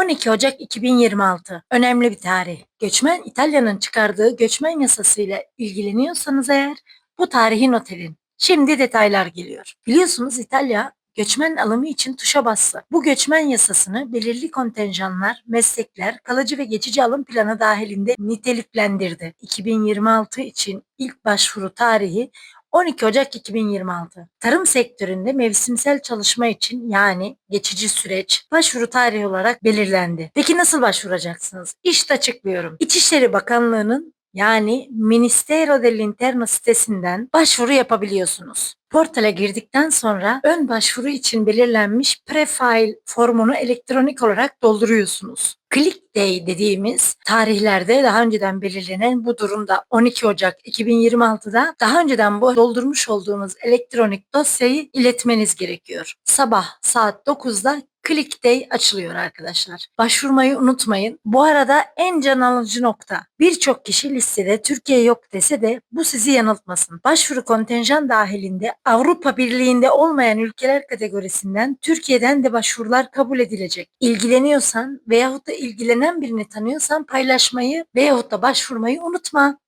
12 Ocak 2026. Önemli bir tarih. Göçmen İtalya'nın çıkardığı göçmen yasasıyla ilgileniyorsanız eğer bu tarihi not edin. Şimdi detaylar geliyor. Biliyorsunuz İtalya göçmen alımı için tuşa bastı. Bu göçmen yasasını belirli kontenjanlar, meslekler, kalıcı ve geçici alım planı dahilinde niteliklendirdi. 2026 için ilk başvuru tarihi 12 Ocak 2026. Tarım sektöründe mevsimsel çalışma için yani geçici süreç başvuru tarihi olarak belirlendi. Peki nasıl başvuracaksınız? İşte açıklıyorum. İçişleri Bakanlığı'nın yani Ministero dell'Interno sitesinden başvuru yapabiliyorsunuz. Portale girdikten sonra ön başvuru için belirlenmiş prefile formunu elektronik olarak dolduruyorsunuz. Click Day dediğimiz tarihlerde daha önceden belirlenen bu durumda 12 Ocak 2026'da daha önceden bu doldurmuş olduğunuz elektronik dosyayı iletmeniz gerekiyor. Sabah saat 9'da Click Day açılıyor arkadaşlar. Başvurmayı unutmayın. Bu arada en can alıcı nokta. Birçok kişi listede Türkiye yok dese de bu sizi yanıltmasın. Başvuru kontenjan dahilinde Avrupa Birliği'nde olmayan ülkeler kategorisinden Türkiye'den de başvurular kabul edilecek. İlgileniyorsan veyahut da ilgilenen birini tanıyorsan paylaşmayı veyahut da başvurmayı unutma.